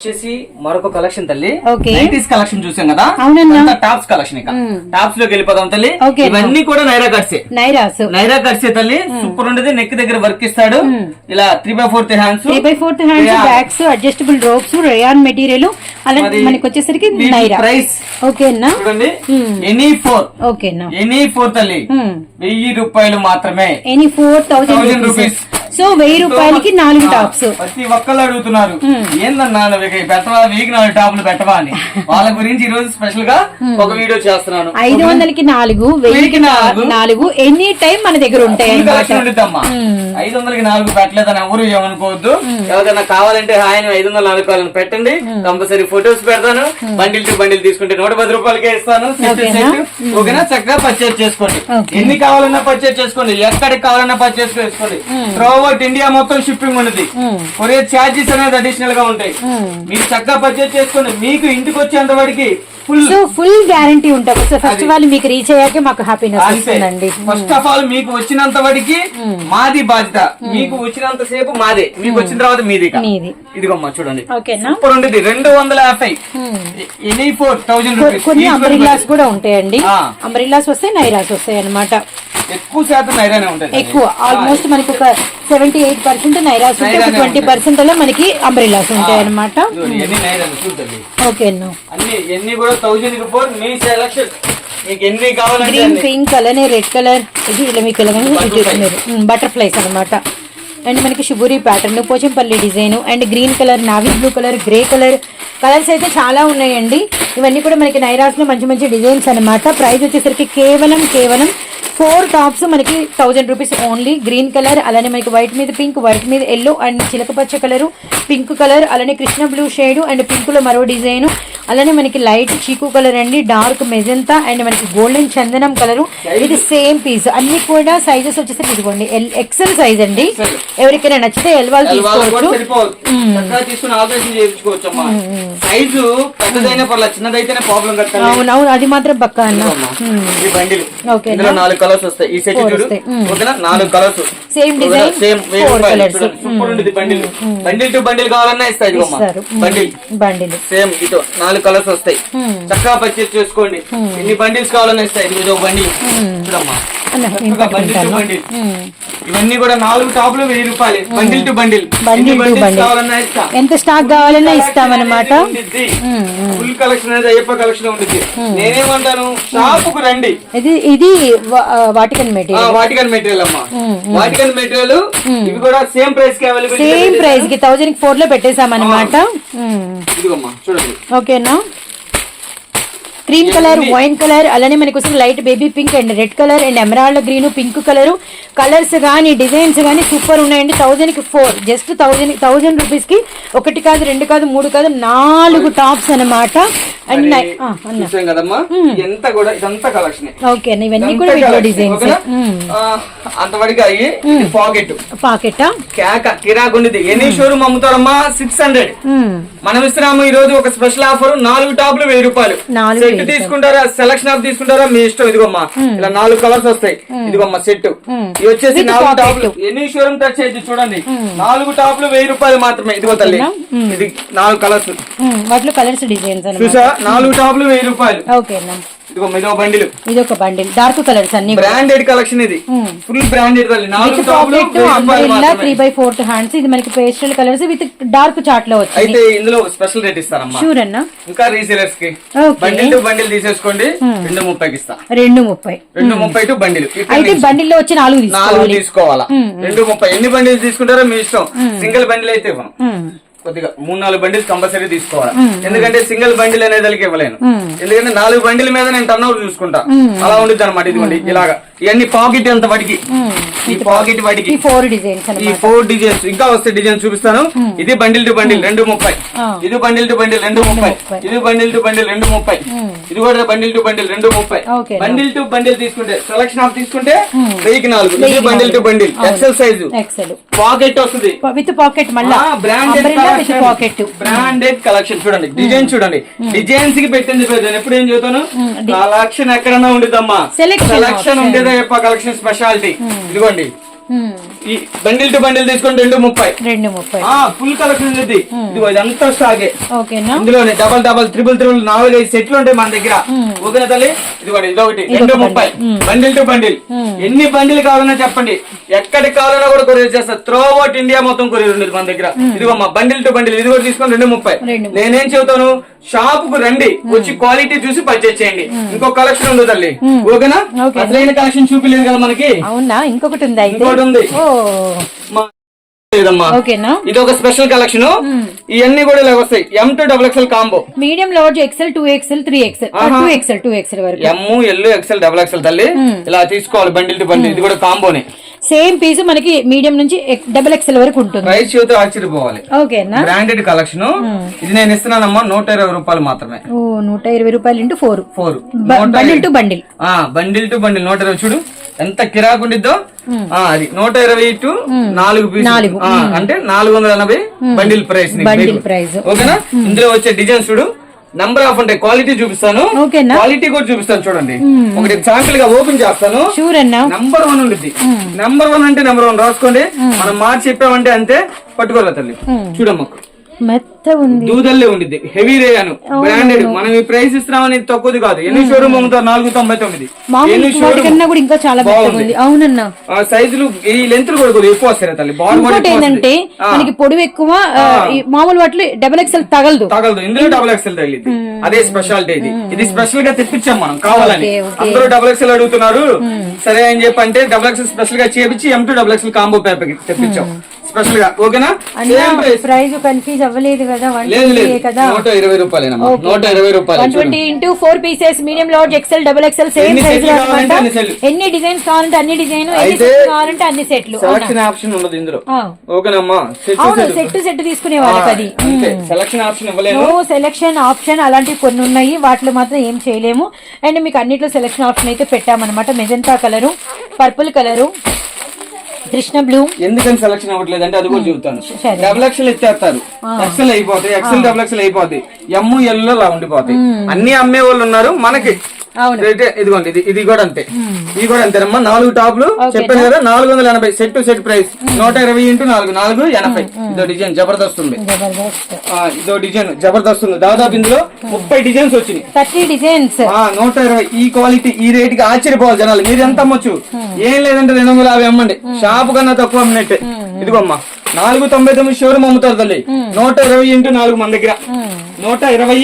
వచ్చేసి మరొక కలెక్షన్ తల్లి. ఓకే. నైటీస్ కలెక్షన్ చూసాం కదా. టాప్స్ కలెక్షన్ ఇక. టాప్స్లోకి వెళ్ళిపోదాం తల్లి. ఇవన్నీ కూడా నైరా కట్సే నైరాస్ నైరా కట్సే తల్లి. సూపర్ ఉండేది. నెక్ దగ్గర వర్క్ ఇస్తాడు. ఇలా three by fourth hands three by fourth hands. Bags adjustable ropes rayon material అలా మరి మనకి వచ్చేసరికి నైరా. ప్రైస్ ఓకే అన్న. చూడండి. ఎనీ ఫోర్ ఓకే అన్న. ఎనీ ఫోర్ తల్లి. వెయ్యి రూపాయలు మాత్రమే. Any four rupees rupees so వెయ్యి రూపాయలకి నాలుగు టాప్స్. ప్రతి ఒక్కళ్ళు అడుగుతున్నారు ఏందన్నా నువ్వు ఇక పెట్టవా వీక్ నాలుగు టాపులు పెట్టవా అని? వాళ్ళ గురించి ఈ రోజు స్పెషల్గా ఒక వీడియో చేస్తున్నాను. ఐదు వందలకి నాలుగు వెయ్యికి నాలుగు. ఎనీ టైం మన దగ్గర ఉంటాయి కలెక్షన్ ఉండిద్దమ్మా. ఐదు వందలకి నాలుగు పెట్టలేదని ఎవరు ఏమనుకోవద్దు. ఎవరికైనా కావాలంటే హాయ్ ఐదు వందల నాలుగు కావాలని పెట్టండి కంపల్సరీ ఫొటోస్ పెడతాను. బండిల్ టు బండిల్ తీసుకుంటే నూట పది రూపాయలకే ఇస్తాను. ఓకేనా? చక్కగా పర్చేస్ చేసుకోండి. ఎన్ని కావాలన్నా పర్చేస్ చేసుకోండి. ఎక్కడికి కావాలన్నా పర్చేస్ చేసుకోండి. త్రోఅవుట్ ఇండియా మొత్తం షిప్పింగ్ ఉన్నది. కొరియర్ ఛార్జెస్ అనేది అడిషనల్గా ఉంటాయి. మీరు చక్కగా పర్చేస్ చేసుకోండి మీకు ఇంటికి వచ్చేంత వాడికి సో ఫుల్ గ్యారంటీ ఉంటుంది. సో ఫస్ట్ వాళ్ళు మీకు రీచ్ అయ్యాకే మాకు హ్యాపీనెస్ వస్తుందండి. ఫస్ట్ ఆఫ్ ఆల్ మీకు వచ్చినంత వాడికి మాది బాధ్యత. మీకు వచ్చినంత సేపు మాదే. మీకు వచ్చిన తర్వాత మీది. మీది. ఇదిగోమ్మా చూడండి. సూపర్ ఉండేది రెండు వందల యాభై. ఎనీ ఫోర్ థౌజండ్ కొన్ని అంబ్రిల్లాస్ కూడా ఉంటాయండి. అంబ్రిల్లాస్ వస్తాయి నైరాస్ వస్తాయి అన్నమాట ఎక్కువ శాతం నైరానే ఉంటుంది ఎక్కువ. ఆల్మోస్ట్ మనకి ఒక సెవెంటీ ఎయిట్ పర్సెంట్ నైరాస్ ఉంటే ఒక నైరానే ట్వంటీ పర్సెంట్ మనకి అంబ్రిల్లాస్ ఉంటాయి చూడండి. ఓకే అన్ని ఎన్ని కూడా థౌజండ్కి ఫోర్ మీ సెలక్షన్ మీకు ఎన్ని కావాలంటే గ్రీన్. పింక్ అలానే రెడ్ కలర్ ఇది ఇలా మీకు బటర్ఫ్లైస్ అన్నమాట. అండ్ మనకి shibori pattern Pochampally design and green colour navy blue colour grey colour colours అయితే చాలా ఉన్నాయండి. ఇవన్నీ కూడా మనకి నైరాస్లో మంచి మంచి డిజైన్స్ అన్నమాట. ప్రైస్ వచ్చేసరికి కేవలం కేవలం ఫోర్ టాప్స్ మనకి thousand rupees only green colour అలానే మనకి వైట్ మీద పింక్ వైట్ మీద ఎల్లో అండ్ చిలకపచ్చ కలర్ పింక్ కలర్ అలానే కృష్ణ బ్లూ షేడ్ అండ్ పింక్లో మరో డిజైన్ అలానే మనకి లైట్ చీకు కలర్ అండి డార్క్ మెజంతా అండ్ మనకి గోల్డెన్ చందనం కలర్ ఇది సేమ్ పీస్ అన్ని కూడా సైజెస్ వచ్చేసరికి ఇదిగోండి ఎల్ ఎక్సెల్ సైజ్ అండి. ఎవరికైనా నచ్చితే ఎల్ వాళ్ళు అది వాళ్ళకి కూడా తీసుకోవచ్చు అవునవును అది మాత్రం పక్క అన్న. ఈ బండిల్. ఓకే ఇందులో నాలుగు కలర్స్ వస్తాయి. ఈ సెట్ చూడు. నాలుగు కలర్స్ సేమ్ సూపర్ ఉంటుంది బండిల్. బండిల్ టు బండిల్ కావాలన్నా ఇస్తాయి బండిల్. బండిల్. సేమ్ ఇటు నాలుగు కలర్స్ వస్తాయి. చక్కగా పర్చేస్ చేసుకోండి. ఎన్ని బండిల్స్ కావాలన్నా ఇస్తాయి ఇది ఒక బండిల్ చూడమ్మా. Bundle to bundle. ఇవన్నీ కూడా నాలుగు టాపులు వెయ్యి రూపాయలు. Bundle to bundle. bundle. కావాలన్నా ఇస్తా. ఎంత స్టాక్ కావాలన్నా ఇస్తామన్నమాట ఫుల్ కలెక్షన్ అనేది అయ్యప్ప కలెక్షన్ ఉంటుంది నేనేమంటాను? షాప్కు రండి. ఇది ఇది వాటికన్ మెటీరియల్ వాటికన్ మెటీరియల్ అమ్మా. వాటికన్ మెటీరియల్ ఇవి కూడా సేమ్ ప్రైస్కి అవైలబుల్ సేమ్ ప్రైస్కి థౌజండ్ ఫోర్లో పెట్టేసామన్నమాట ఇదిగోమ్మా చూడండి. ఓకేనా క్రీమ్ కలర్ వైన్ కలర్ అలానే మనకి వస్తుంది light baby pink and red colour and emerald green pink colour. Colours కానీ డిజైన్స్ కానీ సూపర్ ఉన్నాయండి. థౌజండ్కి ఫోర్ జస్ట్ థౌజండ్ థౌజండ్ రూపీస్కి ఒకటి కాదు రెండు కాదు మూడు కాదు నాలుగు టాప్స్ అన్నమాట. అండ్ కదమ్మా? ఎంత కూడా ఇదంతా కలెక్షన్ ఓకే ఇవన్నీ కూడా వీటిలో డిజైన్స్ అంతవరకు అయ్యి పాకెట్ పాకెట్ కేక కిరాకుండిది ఎన్ని షోరూమ్ అమ్ముతారమ్మా? సిక్స్ హండ్రెడ్ మనం ఇస్తున్నాము ఈ రోజు ఒక స్పెషల్ ఆఫర్ నాలుగు టాప్లు వెయ్యి రూపాయలు. నాలుగు సెట్ తీసుకుంటారా? సెలక్షన్ ఆఫ్ తీసుకుంటారా? మీ ఇష్టం. ఇదిగోమ్మా. ఇలా నాలుగు కలర్స్ వస్తాయి. ఇదిగోమ్మా సెట్ ఇవి వచ్చేసి With నాలుగు. టాప్లు. ఎన్ని షోరూమ్ టచ్ అయితే చూడండి. నాలుగు టాప్లు వెయ్యి రూపాయలు మాత్రమే. ఇదిగో తల్లి. ఇది నాలుగు కలర్స్ వాటిలో కలర్స్ డిజైన్స్ చూసా నాలుగు టాప్లు వెయ్యి రూపాయలు. ఇదిగో ఇదో బండిలు. ఇది ఒక బండిల్ డార్క్ కలర్స్ అన్ని బ్రాండెడ్ కలెక్షన్ ఇది. Full branded. Three by fourth hands ఇది మనకి పేస్టల్ కలర్స్ విత్ డార్క్ చాట్లో వచ్చింది. అయితే ఇందులో స్పెషల్ రేట్ ఇస్తారమ్మా షూర్ అన్న. ఇంకా రీసేలర్స్కి. బండిల్ టు బండిల్ తీసేసుకోండి. రెండు ముప్పైకి ఇస్తా. రెండు ముప్పై. రెండు ముప్పై టు బండిల్ అయితే నుంచి బండిల్లో వచ్చి నాలుగు నాలుగు తీసుకోవాలి. తీసుకోవాలా? రెండు ముప్పై. ఎన్ని బండిల్స్ తీసుకుంటారో మీ ఇష్టం. సింగిల్ బండిల్ అయితే ఇవ్వను. కొద్దిగా మూడు నాలుగు బండిల్స్ కంపల్సరీ తీసుకోవాలి. ఎందుకంటే సింగిల్ బండిల్ అనేది ఇవ్వలేను. ఎందుకంటే నాలుగు బండిల మీద నేను టర్న్ ఓవర్ చూసుకుంటా. అలా ఉండిద్ది అనమాట ఇదిగోండి ఇలాగా. ఇవన్నీ పాకెట్ ఎంత వాటికి. ఈ పాకెట్ వాటికి. ఫోర్ డిజైన్స్ ఈ ఫోర్ డిజైన్స్ ఇంకా వస్తే డిజైన్ చూపిస్తాను. ఇది బండిల్ టు బండిల్ రెండు ముప్పై. ఇది బండిల్ టు బండిల్ రెండు ముప్పై. ఇది బండిల్ టు బండిల్ రెండు ముప్పై. ఇది కూడా బండిల్ టు బండిల్ రెండు ముప్పై. బండిల్ టు బండిల్ తీసుకుంటే సెలక్షన్ ఆఫ్ తీసుకుంటే వెయ్యికి నాలుగు. ఇది bundle to. Bundle. XL size XL pocket వస్తుంది. With pocket branded pocket branded collection చూడండి. డిజైన్ చూడండి. డిజైన్స్కి పెట్టింది నేను ఎప్పుడు ఏం చెబుతాను కలెక్షన్ ఎక్కడన్నా ఉండదమ్మా. సెలక్షన్. ఉండేదా చెప్ప కలెక్షన్ స్పెషాలిటీ ఇదిగోండి. బండిల్ టు బండిల్ తీసుకుంటే రెండు ముప్పై. రెండు ముప్పై. ఆ ఫుల్ కలెక్షన్ ఉంది ఇదిగో ఇదంతా స్టాకే ఇందులోనే డబల్ డబల్ త్రిబుల్ త్రిబుల్ నాలుగు ఐదు సెట్లు ఉంటాయి మన దగ్గర. ఓకేనా తల్లి? ఇదిగోండి ఇదొకటి రెండు. ముప్పై. బండిల్ టు బండిల్ ఎన్ని బండిల్ కావాలన్నా చెప్పండి. ఎక్కడికి కావాలన్నా కూడా కొరియర్ చేస్తా త్రో అవుట్ ఇండియా మొత్తం కొరియర్ ఉండేది మన దగ్గర. ఇదిగో మా బండిల్ టు బండిల్ ఇది కూడా తీసుకొని రెండు ముప్పై. నేనేం చెబుతాను? షాప్కు రండి. వచ్చి క్వాలిటీ చూసి పర్చేస్ చేయండి. ఇంకో కలెక్షన్ ఉంది తల్లి. ఓకేనా? ఓకే. అసలైన కలెక్షన్ చూపిలేదు కదా మనకి. అవునా? ఇంకొకటి ఉంది ఇంకోటి ఉంది. ఇది ఒక స్పెషల్ కలెక్షన్. ఇవన్నీ కూడా ఇలా వస్తాయి. M to double XL combo medium large XL two XL three XL. Two XL two XL వరకు. M L XL double XL తల్లి. ఇలా తీసుకోవాలి బండిల్ టు బండిల్. ఇది కూడా కాంబోనే సేమ్ పీస్ మనకి మీడియం నుంచి డబుల్ ఎక్సెల్ వరకు ఉంటుంది. ప్రైస్ చూస్తే ఆశ్చర్యపోవాలి. ఓకేనా బ్రాండెడ్ కలెక్షన్ ఇది నేను ఇస్తున్నానమ్మా నూట ఇరవై రూపాయలు మాత్రమే. ఓ నూట ఇరవై రూపాయలు into four four bundle to bundle ఆ బండిల్ టు బండిల్ నూట ఇరవై. చూడు ఎంత కిరాకుండిద్దో ఆ అది నూట ఇరవై టు నాలుగు పీస్ నాలుగు. అంటే నాలుగు వందల ఎనభై బండిల్ ప్రైస్. బండిల్. ప్రైస్. ఓకేనా ఇందులో వచ్చే డిజైన్స్ చూడు. నంబర్ ఆఫ్ ఉంటాయి క్వాలిటీ చూపిస్తాను? క్వాలిటీ కూడా చూపిస్తాను చూడండి. ఒకటి శాంపిల్గా ఓపెన్ చేస్తాను. నంబర్ వన్ ఉంటుంది నంబర్ వన్ అంటే నంబర్ వన్ రాసుకోండి. మనం మాట చెప్పామంటే అంతే. పట్టుకోలే తల్లి? చూడమ్మా మెత్త ఉంది. దూదల్లే ఉండిద్ది. హెవీ రేయాను బ్రాండెడ్ మనం ఈ ప్రైస్ ఇస్తున్నామని తక్కువది కాదు. ఎన్ని షోరూమ్ అమ్ముతారు నాలుగు తొంభై తొమ్మిది. కన్నా కూడా ఇంకా చాలా బాగుంది. ఉంది. అవునన్నా. సైజులు ఈ లెంత్ కూడా కొద్దిగా ఎక్కువ వస్తాయి తల్లి. ఇంకోటి ఏంటంటే మనకి పొడవు ఎక్కువ మామూలు వాటిలో డబల్ ఎక్సెల్ తగలదు. తగలదు. ఇందులో డబుల్ ఎక్స్ఎల్ తగిలింది అదే స్పెషాలిటీ ఇది. ఇది స్పెషల్గా తెప్పించాం మనం కావాలని. అందరూ డబుల్ ఎక్స్ఎల్ అడుగుతున్నారు. సరే అని చెప్పి అంటే డబుల్ ఎక్స్ఎల్ స్పెషల్గా చేపించి M to double XL combo pack తెప్పించాం. స్పెషల్గా ఓకేనా సేమ్ ప్రైస్ ప్రైస్ కన్ఫ్యూజ్ అవ్వలేదు కదా వన్ లేదు లేదు. కదా? నూట ఇరవై రూపాయలేనమ్మా. నూట ఇరవై రూపాయలు one twenty into four pieces medium large XL double XL same ఎన్ని డిజైన్స్ కావాలంటే అన్ని డిజైన్ ఎన్ని కావాలంటే అన్ని సెట్లు. సెలక్షన్ ఆప్షన్ ఉండదు ఇందులో. ఓకేనమ్మా. సెట్ అవును సెట్ సెట్ తీసుకునే వాళ్ళకి అది. సెలక్షన్ ఆప్షన్ ఇవ్వలేను. నో సెలెక్షన్ ఆప్షన్ అలాంటివి కొన్ని ఉన్నాయి. వాటిలో మాత్రం ఏం చేయలేము. అండ్ మీకు అన్నిట్లో సెలెక్షన్ ఆప్షన్ అయితే పెట్టామన్నమాట. Magenta colour purple colour Krishna blue. ఎందుకని సెలక్షన్ అవ్వట్లేదు అంటే అది కూడా చెబుతాను. డబుల్ ఎక్స్ఎల్ ఎత్తేస్తారు. ఎక్స్ఎల్ అయిపోతాయి ఎక్స్ఎల్ డబుల్ ఎక్స్ఎల్ అయిపోతాయి. ఎమ్ ఎల్ లా ఉండిపోతాయి. అన్ని అమ్మే వాళ్ళు ఉన్నారు మనకి. ఇదిగోండి ఇది ఇది కూడా అంతే. ఇది కూడా అంతేనమ్మా నాలుగు టాప్లు చెప్పాను కదా నాలుగు వందల ఎనభై సెట్ టు సెట్ ప్రైస్. నూట ఇరవై ఇంటూ నాలుగు నాలుగు ఎనభై. ఇదో డిజైన్ జబర్దస్త్ ఉంది. ఇదో డిజైన్ జబర్దస్త్ ఉంది. దాదాపు ఇందులో ముప్పై డిజైన్స్ వచ్చినాయి. Thirty designs. ఆ, నూట ఇరవై. ఈ క్వాలిటీ ఈ రేట్కి ఆశ్చర్యపోవాలి జనాలు. మీరు ఎంత అమ్మొచ్చు? ఏం లేదంటే రెండు వందల యాభై అమ్మండి. షాప్ కన్నా తక్కువ అమ్మినట్టే. ఇదిగో అమ్మా నాలుగు తొంభై తొమ్మిది షోరూమ్ అమ్ముతారు తల్లి. నూట ఇరవై ఇంటూ నాలుగు మన దగ్గర. నూట ఇరవై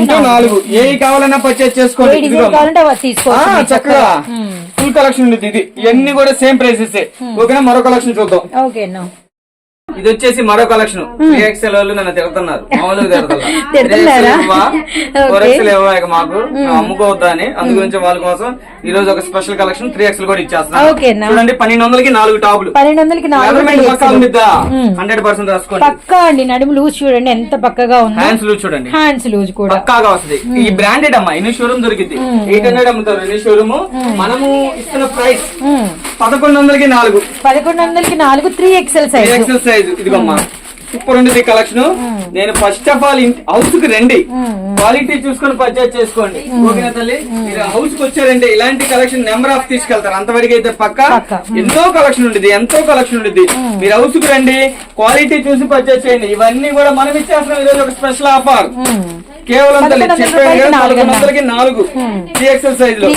ఇంటూ నాలుగు. ఏ కావాలన్నా పర్చేజ్ చేసుకోండి. చక్కగా. ఫుల్ కలెక్షన్ ఉంది ఇది. ఇవన్నీ కూడా సేమ్ ప్రైసెస్ ఓకేనా? మరో కలెక్షన్ చూద్దాం. ఇది వచ్చేసి మరో కలెక్షన్ త్రీ ఎక్స్ఎల్ వాళ్ళు నన్ను తిడుతున్నారు. మామూలుగా ఎక్స్ఎల్ మాకు. మేము. అమ్ముకోవద్దా అని. అందు గురించి వాళ్ళ కోసం ఈ రోజు ఒక స్పెషల్ కలెక్షన్ త్రీ ఎక్స్ఎల్ కూడా అన్న చూడండి పన్నెండు వందలకి నాలుగు టాపులు పన్నెండు వందలకి హండ్రెడ్ పర్సెంట్ రాసుకోండి. పక్కా అండి. నడుము లూజ్ చూడండి ఎంత పక్కగా ఉందో. హ్యాండ్స్ లూజ్ చూడండి. హ్యాండ్స్ లూజ్ కూడా. పక్కాగా వస్తుంది. ఈ బ్రాండెడ్ అమ్మా ఎన్ని షోరూమ్ దొరికింది ఎయిట్ హండ్రెడ్ అమ్ముతారు ఎన్ని షోరూమ్ మనము ఇస్తున్న ప్రైస్. పదకొండు వందలకి నాలుగు. పదకొండు వందలకి నాలుగు three XL size XL size ఇదిగమ్మా. Super ఉండేది కలెక్షన్ నేను ఫస్ట్ ఆఫ్ ఆల్ హౌస్కి రండి. క్వాలిటీ చూసుకొని పర్చేజ్ చేసుకోండి. ఓకేనా తల్లి? మీరు హౌస్కి వచ్చారంటే ఇలాంటి కలెక్షన్ నెంబర్ ఆఫ్ తీసుకెళ్తారు. అంతవరకు అయితే పక్క? పక్కా. ఎంతో కలెక్షన్ ఉండేది ఎంతో కలెక్షన్ ఉండేది మీరు హౌస్కి రండి. క్వాలిటీ చూసి పర్చేజ్ చేయండి. ఇవన్నీ కూడా మనం ఇచ్చేస్తున్నాం. ఈరోజు ఒక స్పెషల్ ఆఫర్ కేవలం నాలుగు నాలుగు.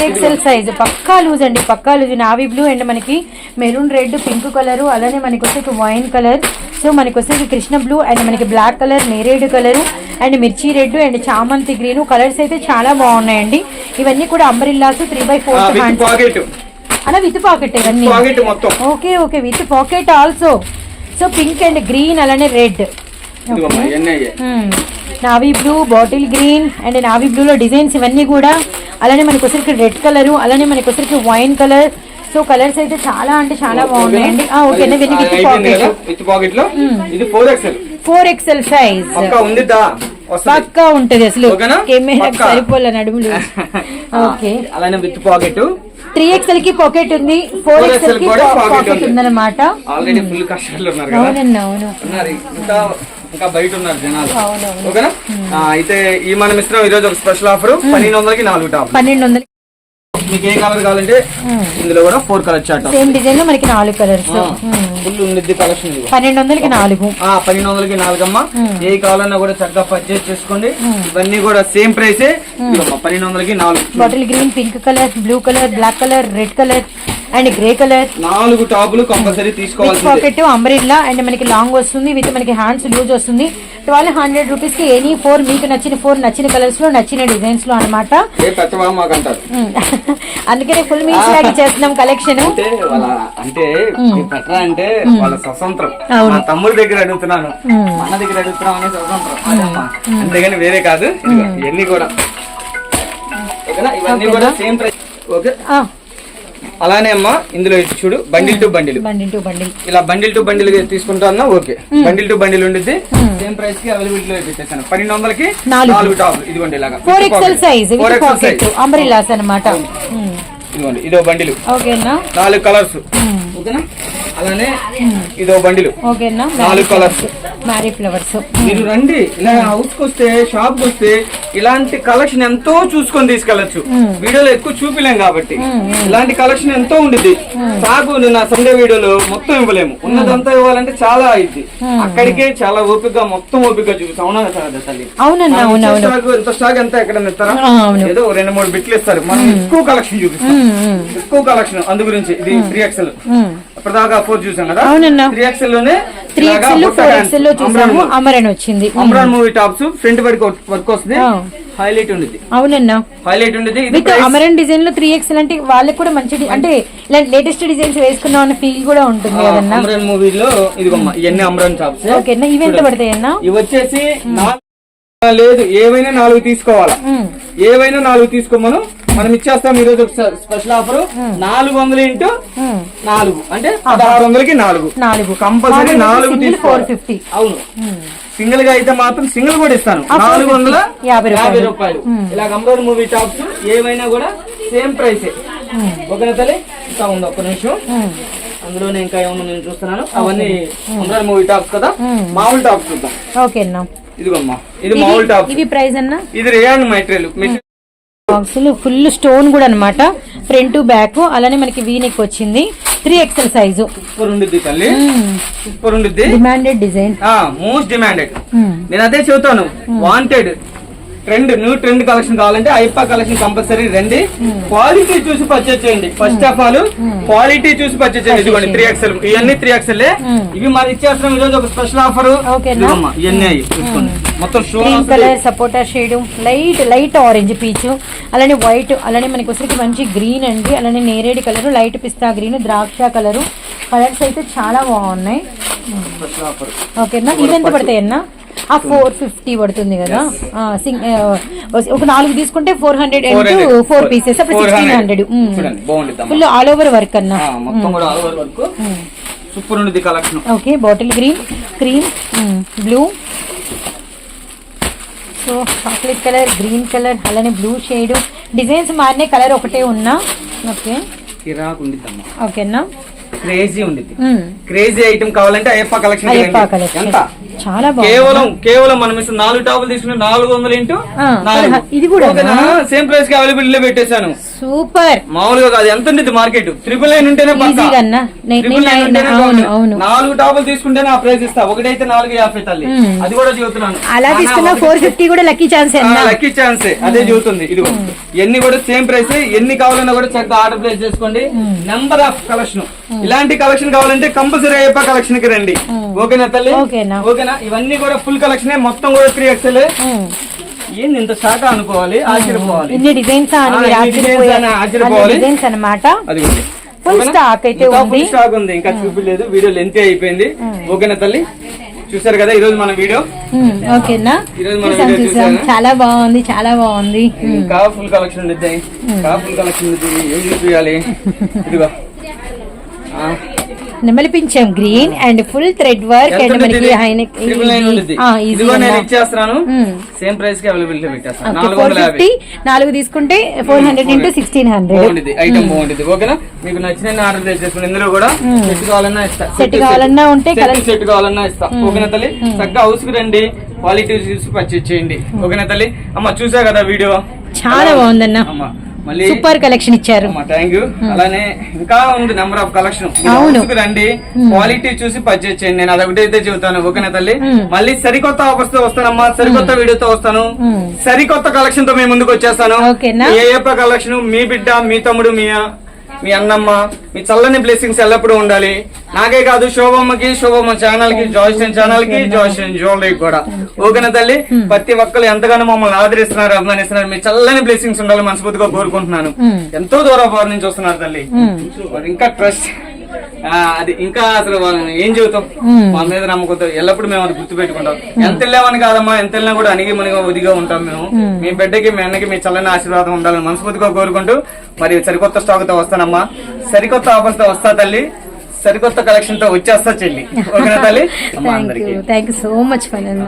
ఎక్సెల్ సైజ్ పక్కా లూజ్ అండి పక్కా లూజ్. నావీ బ్లూ అండ్ మనకి మెరూన్ రెడ్ పింక్ కలర్ అలానే మనకి వచ్చేసి వైన్ కలర్ సో మనకి వచ్చేసి కృష్ణ బ్లూ అండ్ మనకి బ్లాక్ కలర్ నేరేడు కలర్ అండ్ మిర్చి రెడ్ అండ్ చామంతి గ్రీన్ కలర్స్ అయితే చాలా బాగున్నాయండి. ఇవన్నీ కూడా అంబరిల్లాస్ త్రీ బై ఫోర్ అలా విత్ పాకెట్ ఇవన్నీ. Okay okay with pocket also so pink and green అలానే red navy blue bottle green and navy బ్లూలో designs ఇవన్నీ కూడా. అలానే మనకి వచ్చరికి రెడ్ కలర్ అలానే మనకి వచ్చరికి వైన్ కలర్. సో కలర్స్ అయితే చాలా అంటే చాలా బాగున్నాయండి. ఓకే అండి విత్ పాకెట్. లో ఇది ఫోర్ ఎక్స్ఎల్ ఫోర్ సైజ్ పక్కా ఉంటది అసలు? కెమెరా. సరిపోలే నడుములు ఓకే. అలానే విత్ పాకెట్. త్రీ ఎక్సెల్కి పాకెట్ ఉంది. ఫోర్ 4XL ఎక్సెల్కి పాకెట్ ఉంది. ఉందన్నమాట. ఆల్రెడీ ఫుల్ కష్టాలు ఉన్నారు కదా? అవునండి అవును. ఇంకా బయట ఉన్నారు జనాలు. ఓకేనా? అయితే ఈ మనం ఇస్తున్నాం ఈ రోజు ఒక స్పెషల్ ఆఫర్. పన్నెండు వందలకి నాలుగు టాప్. పన్నెండు వందలు మీకు ఏ కలర్ కావాలంటే ఇందులో కూడా ఫోర్ కలర్ చాట్ సేమ్ డిజైన్లో మనకి నాలుగు కలర్స్. ఫుల్ ఉండిద్ది కలెక్షన్ పన్నెండు వందలకి నాలుగు. ఆ పన్నెండు వందలకి నాలుగమ్మా ఏ కావాలన్నా కూడా చక్కగా పర్చేజ్ చేసుకోండి. ఇవన్నీ కూడా సేమ్ ప్రైసే పన్నెండు వందలకి నాలుగు. Bottle green pink colour blue colour black colour red colour and grey colour. నాలుగు టాపులు కంపల్సరీ విత్ తీసుకోవాల్సిందే. పాకెట్ అంబ్రిల్లా అండ్ మనకి లాంగ్ వస్తుంది విత్ మనకి హ్యాండ్స్ లూజ్ వస్తుంది. ట్వెల్వ్ హండ్రెడ్ రూపీస్కి ఎనీ ఫోర్ మీకు నచ్చిన ఫోర్ నచ్చిన కలర్స్లో నచ్చిన డిజైన్స్లో అనమాట అంటారు. అందుకనే ఫుల్ మీల్స్ లాగా చేస్తున్నాం కలెక్షన్ అంటే అంటే ఈ పెట్టరా అంటే వాళ్ళ స్వతంత్రం. అవును. మా తమ్ముడి దగ్గర అడుగుతున్నాను. మన దగ్గర అడుగుతున్నాం అనే స్వతంత్రం. అంతేగాని వేరే కాదు. ఇవన్నీ కూడా. ఓకేనా? ఇవన్నీ కూడా సేమ్ ప్రైస్ ఓకే. అలానే అమ్మా ఇందులో ఇది చూడు bundle to bundle. Bundle to bundle. ఇలా బండిల్ టు బండిల్ తీసుకుంటా అన్నా ఓకే. బండిల్ టు బండిల్ ఉండిద్ది. సేమ్ ప్రైస్కి అవైలబిలిటీ లో పెట్టేసాను పన్నెండు వందలకి నాలుగు. టాప్. ఇదిగోండి ఇలాగా. Four XL size four XL size umbrellas అనమాట ఇదిగోండి ఇదో బండిలు. ఓకేనా? నాలుగు కలర్స్ ఓకేనా? అలానే ఇదో బండిలు. ఓకేనా? నాలుగు కలర్స్ మ్యారీ ఫ్లవర్స్ మీరు రండి. ఇలా హౌస్కి వస్తే షాప్కి వస్తే ఇలాంటి కలెక్షన్ ఎంతో చూసుకొని తీసుకెళ్ళొచ్చు వీడియోలో ఎక్కువ చూపిలేం కాబట్టి. ఇలాంటి కలెక్షన్ ఎంతో ఉండిద్ది. సాగు నా సండే వీడియోలో మొత్తం ఇవ్వలేము. ఉన్నదంతా ఇవ్వాలంటే చాలా అయింది అక్కడికే చాలా ఓపికగా మొత్తం ఓపికగా చూపిస్తాం. అవునా తల్లి? అవునండి స్టాక్ ఎంత స్టాక్ ఎంత ఎక్కడ ఇస్తారా. ఏదో రెండు మూడు బిట్లు ఇస్తారు. మనం ఎక్కువ కలెక్షన్ చూపిస్తాం. ఎక్కువ కలెక్షన్ అందు గురించి ఇది త్రీ ఎక్స్ఎల్ ఇప్పటిదాకా ఫోర్ చూసాం కదా? అవునన్నా. త్రీ ఎక్స్ఎల్లోనే త్రీ ఎక్స్ఎల్ ఫోర్ ఎక్స్ఎల్లో చూసాము. అమరన్ వచ్చింది. Amaran movie tops front work work వస్తుంది. హైలైట్ ఉండేది అవునన్నా. హైలైట్ ఉండేది ఇది విత్ అమరన్ డిజైన్లో త్రీ ఎక్స్ఎల్ అంటే వాళ్ళకి కూడా మంచి అంటే ఇలాంటి లేటెస్ట్ డిజైన్స్ వేసుకున్నాం అన్న ఫీల్ కూడా ఉంటుంది కదన్నా. అమ్రాన్ మూవీలో ఇదిగోమ్మా ఇవన్నీ అమ్రాన్ టాప్స్ ఓకేనా ఇవి ఎంత పడతాయన్నా ఇవి వచ్చేసి నాలుగు లేదు ఏవైనా నాలుగు తీసుకోవాలా. ఏవైనా నాలుగు తీసుకోమను. మనం ఇచ్చేస్తాం ఈ రోజు స్పెషల్ ఆఫర్ నాలుగు వందలు ఇంటూ. నాలుగు. అంటే పదహారు వందలకి నాలుగు. నాలుగు. కంపల్సరీ నాలుగు ఫోర్ ఫిఫ్టీ అవును. సింగిల్గా అయితే మాత్రం సింగిల్ కూడా ఇస్తాను. నాలుగు వందల యాభై రూపాయలు. రూపాయలు. ఇలా కంప్యూటర్ మూవీ టాప్స్ ఏవైనా కూడా సేమ్ ప్రైస్. ఓకేనా తల్లి ఇంకా ఉంది ఒక్క నిమిషం. అందులోనే ఇంకా ఏమన్నా నేను చూస్తున్నాను? అవన్నీ కంప్యూటర్ మూవీ టాప్స్ కదా? మామూలు టాప్స్ చూద్దాం. ఓకేనా ఇదిగోమ్మా ఇది మామూలు టాప్స్. ఇవి ప్రైస్ అన్నా? ఇది రేయాన్ మెటీరియల్ బాక్సులు ఫుల్ స్టోన్ కూడా అన్నమాట. ఫ్రంట్ బ్యాక్ అలానే మనకి వీనెక్ వచ్చింది. Three XL size. సూపర్ ఉండిద్ది తల్లి. సూపర్ ఉండిద్ది. డిమాండెడ్ డిజైన్ మోస్ట్ డిమాండెడ్ నేను అదే చెబుతాను. Wanted trend new trend collection కావాలంటే ఐపా కలెక్షన్ కంపల్సరీ రండి. క్వాలిటీ చూసి పర్చేస్ చేయండి. ఫస్ట్ ఆఫ్ ఆల్ క్వాలిటీ చూసి పర్చేస్ చేయండి. ఇదిగోండి త్రీ ఎక్స్ఎల్ ఇవన్నీ త్రీ ఎక్స్ఎల్ ఇవి మరి ఇచ్చేస్తున్నాం ఈరోజు ఒక స్పెషల్ ఆఫర్ ఓకేనా? ఇవన్నీ అయ్యి చూసుకోండి. మొత్తం కలర్ సపోటా shade light light orange peach అలానే వైట్ అలానే మనకి వచ్చరికి మంచి గ్రీన్ అండి. అలానే నేరేడు కలర్ లైట్ పిస్తా గ్రీన్ ద్రాక్ష కలర్ కలర్స్ అయితే చాలా బాగున్నాయి. ఓకేనా ఇవి ఎంత పడతాయి అన్న? ఆ ఫోర్ ఫిఫ్టీ పడుతుంది కదా. ఒక నాలుగు తీసుకుంటే ఫోర్ హండ్రెడ్ ఫోర్ పీసెస్ అప్పుడు sixteen hundred full all over work అన్న. సూపర్ ఉండిద్ది collection okay bottle green cream blue so chocolate colour green colour అలానే బ్లూ షేడ్ డిజైన్స్ మారిన కలర్ ఒకటే ఉన్నా. ఓకే కిరాక్ ఓకేనా క్రేజీ మ్మ్. క్రేజీ ఐటమ్ కావాలంటే అయ్యప్ప కలెక్షన్ ఎంత? చాలా కేవలం కేవలం మనం ఇస్తున్న నాలుగు టాపులు తీసుకుని నాలుగు వందలు ఇంటూ ఇది కూడా సేమ్ ప్రైస్కి అవైలబిలిటీ పెట్టేశాను. సూపర్. మామూలుగా కాదు ఎంత ఉండేది మార్కెట్? ట్రిపుల్ నైన్ ఉంటేనే నాలుగు టాపులు తీసుకుంటేనే ఆ ప్రైస్ ఇస్తా. ఒకటైతే నాలుగు యాభై తల్లి. అది కూడా చెబుతున్నాను. అలా తీసుకున్న ఫోర్ ఫిఫ్టీ కూడా లక్కీ ఛాన్స్ లక్కీ ఛాన్స్. అదే చెబుతుంది. ఇది ఎన్ని కూడా సేమ్ ప్రైస్ ఎన్ని కావాలన్నా కూడా చక్కగా ఆర్డర్ ప్లేస్ చేసుకోండి. నెంబర్ ఆఫ్ కలెక్షన్ ఇలాంటి కలెక్షన్ కావాలంటే కంపల్సరీ అయ్యప్ప కలెక్షన్కి రండి. ఓకేనా తల్లి? ఓకేనా. ఓకేనా? ఇవన్నీ కూడా ఫుల్ కలెక్షన్ మొత్తం కూడా త్రీ ఎక్స్ఎల్. ఏంది ఇంత శాఖ అనుకోవాలి? ఆశ్చర్యపోవాలి. ఇన్ని డిజైన్స్ ఆశ్చర్యపోవాలి. డిజైన్స్ అన్నమాట. అది ఫుల్ స్టాక్ అయితే ఉంది. ఫుల్ స్టాక్ ఉంది. ఇంకా చూపించలేదు వీడియో లెంత్ అయిపోయింది. ఓకేనా తల్లి? చూసారు కదా ఈ రోజు మన వీడియో. ఓకేనా? ఈరోజు మన చూసాం వీడియో చూసాం? చాలా బాగుంది చాలా బాగుంది. ఇంకా ఫుల్ కలెక్షన్ ఉంది ఇంకా ఫుల్ కలెక్షన్ ఉంది ఏం చూపించాలి ఇదిగో. ఆ, నెమలిపించాం green and full thread work and మనకి? హైనెక్ నేను ఇచ్చేస్తున్నాను. సేమ్ ప్రైస్కి అవైలబిలిటీ పెట్టేస్తాను. నాలుగు ఫోర్ వందల యాభై. ఫిఫ్టీ నాలుగు తీసుకుంటే four hundred into sixteen hundred item బాగుంటుంది ఓకేనా? మీకు నచ్చిన ఆర్డర్ చేసుకోండి ఇందులో కూడా సెట్ కావాలన్నా ఇస్తా. Set కావాలన్నా ఉంటే colour- సెట్ కావాలన్నా ఇస్తా. ఓకేనా తల్లి? చక్కగా హౌస్కి రండి. క్వాలిటీ చూసి పర్చేజ్ చేయండి. ఓకేనా తల్లి? అమ్మ చూసా కదా వీడియో? చాలా బాగుందన్న. అమ్మ మళ్ళీ సూపర్ కలెక్షన్ ఇచ్చారు. థ్యాంక్ యూ అలానే ఇంకా ఉంది నెంబర్ ఆఫ్ కలెక్షన్. రండి. క్వాలిటీ చూసి పర్చేజ్ చేయండి. నేను అదొకటి అయితే చెబుతాను. ఓకేనా తల్లి? మళ్ళీ సరికొత్త ఆఫర్స్తో వస్తానమ్మా. సరికొత్త వీడియోతో వస్తాను. సరికొత్త కలెక్షన్తో మీ ముందుకు వచ్చేస్తాను? ఏ ఏ కలెక్షన్ మీ బిడ్డ మీ తమ్ముడు మీ మీ అన్నమ్మ మీ చల్లని బ్లెస్సింగ్స్ ఎల్లప్పుడూ ఉండాలి. నాకే కాదు శోభమ్మకి శోభమ్మ ఛానల్కి జాయిస్టన్ ఛానల్కి జాయిస్టన్ జ్యువెలరీ కూడా. ఓకేనా తల్లి? ప్రతి ఒక్కరు ఎంతగానో మమ్మల్ని ఆదరిస్తున్నారు అభిమానిస్తున్నారు. మీ చల్లని బ్లెస్సింగ్స్ ఉండాలి మనస్ఫూర్తిగా కోరుకుంటున్నాను. ఎంతో దూరం నుంచి వస్తున్నారు తల్లి. ఇంకా ట్రస్ట్ అది ఇంకా అసలు ఏం చెబుతాం? మా మీద నమ్మకంతో ఎల్లప్పుడు మేము అది గుర్తు పెట్టుకుంటాం ఎంత వెళ్ళామని కాదమ్మా ఎంత వెళ్ళినా కూడా అణిగి మనిగా ఉదిగా ఉంటాం మేము. మీ బిడ్డకి మీ అన్నకి మీ చల్లని ఆశీర్వాదం ఉండాలని మనస్ఫూర్తిగా కోరుకుంటూ మరి సరికొత్త స్టాక్తో వస్తానమ్మా. సరికొత్త ఆఫర్స్తో వస్తా తల్లి. సరికొత్త కలెక్షన్తో వచ్చేస్తా చెల్లి. ఓకేనా తల్లి? Thank you thank you so much final